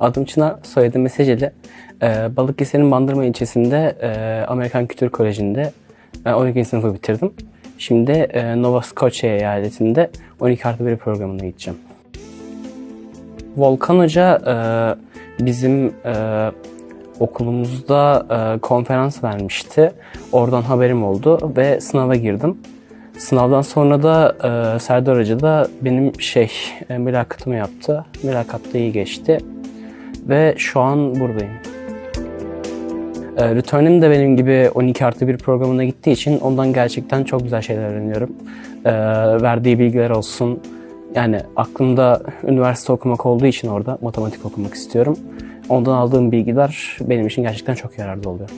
Adım Çınar, soyadım Meseceli. Ee, Balıkesir'in Bandırma ilçesinde e, Amerikan Kültür Koleji'nde e, 12. sınıfı bitirdim. Şimdi e, Nova Scotia eyaletinde 12 artı 1 programına gideceğim. Volkan Hoca e, bizim e, okulumuzda e, konferans vermişti. Oradan haberim oldu ve sınava girdim. Sınavdan sonra da e, Serdar Hoca da benim şey e, mülakatımı yaptı. Mülakat da iyi geçti ve şu an buradayım. E, Return'im de benim gibi 12 artı 1 programına gittiği için ondan gerçekten çok güzel şeyler öğreniyorum. E, verdiği bilgiler olsun. Yani aklımda üniversite okumak olduğu için orada matematik okumak istiyorum. Ondan aldığım bilgiler benim için gerçekten çok yararlı oluyor.